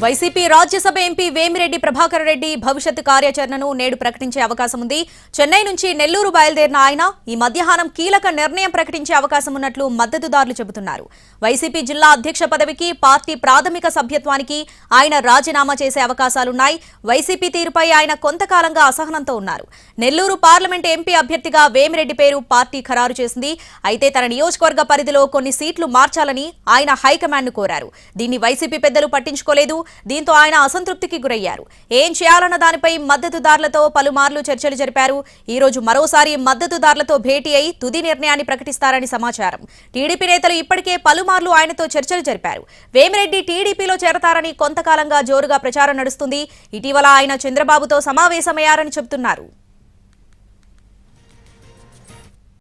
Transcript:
YCP Rajya Sabha MP Vemireddy Prabhakar Reddy భవిష్యత్ కార్యాచరణను నేడు ప్రకటించే అవకాశం ఉంది. చెన్నై నుంచి నెల్లూరు బయలుదేరిన ఆయన ఈ మధ్యాహ్నం కీలక నిర్ణయం ప్రకటించే అవకాశం ఉన్నట్లు మద్దతుదారులు చెబుతున్నారు. వైసీపీ జిల్లా అధ్యక్ష పదవికి పార్టీ ప్రాథమిక సభ్యత్వానికి ఆయన రాజీనామా చేసే అవకాశాలున్నాయి. వైసీపీ తీరుపై ఆయన కొంతకాలంగా అసహనంతో ఉన్నారు. నెల్లూరు పార్లమెంట్ ఎంపీ అభ్యర్థిగా వేమిరెడ్డి పేరు పార్టీ ఖరారు చేసింది. అయితే తన నియోజకవర్గ పరిధిలో కొన్ని సీట్లు మార్చాలని ఆయన హైకమాండ్ను కోరారు. దీన్ని వైసీపీ పెద్దలు పట్టించుకోలేదు. దీంతో ఆయన అసంతృప్తికి గురయ్యారు. ఏం చేయాలన్న దానిపై మద్దతుదారులతో పలుమార్లు చర్చలు జరిపారు. ఈ రోజు మరోసారి మద్దతుదారులతో భేటీ అయి తుది నిర్ణయాన్ని ప్రకటిస్తారని సమాచారం. టీడీపీ నేతలు ఇప్పటికే పలుమార్లు ఆయనతో చర్చలు జరిపారు. వేమిరెడ్డి టీడీపీలో చేరతారని కొంతకాలంగా జోరుగా ప్రచారం నడుస్తుంది. ఇటీవల ఆయన చంద్రబాబుతో సమావేశమయ్యారని చెబుతున్నారు.